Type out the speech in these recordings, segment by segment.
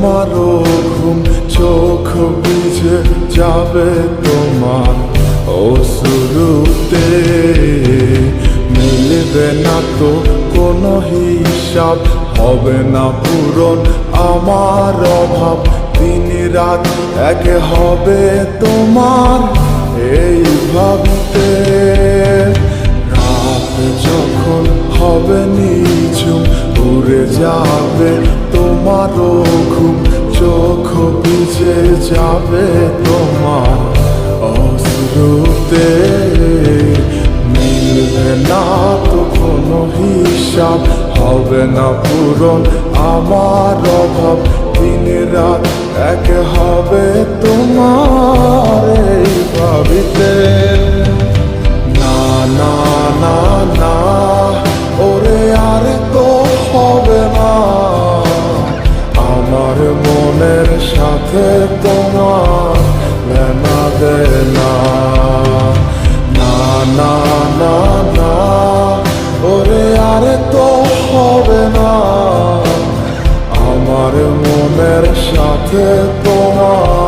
তোমারও ঘুম, চোখ ভিজে যাবে তোমার অসুরুতে মিলবে না তো কোনো হিসাব, হবে না পূরণ আমার অভাব। দিন রাত এক হবে তোমার, এই ভাবতে। না পূরণ, আমার অভাব। দিন রাত এক হবে তোমার এই ভাবিতে। না না না না, ওরে, আর তো হবে না। আমার মনের সাথে তোমার না। না না না আর তো হবে না। আমার মনের সাথে তোমার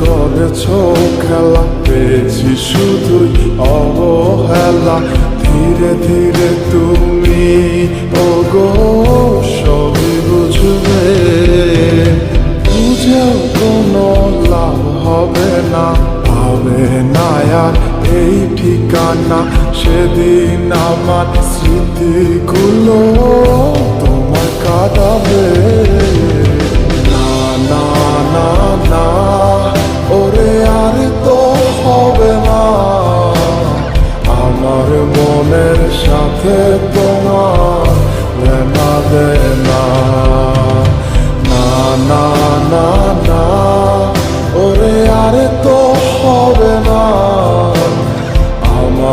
করেছ খেলা পেয়েছি? শুধুই অবহেলা। ধীরে ধীরে তুমি ওগো, সবই বুঝবে। বুঝেও কোনো লাভ হবে না। পাবে না আর এই ঠিকানা। সেদিন আমার স্মৃতিগুলো তোমার কাটাবে।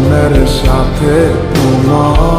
মনের সাথে তোমার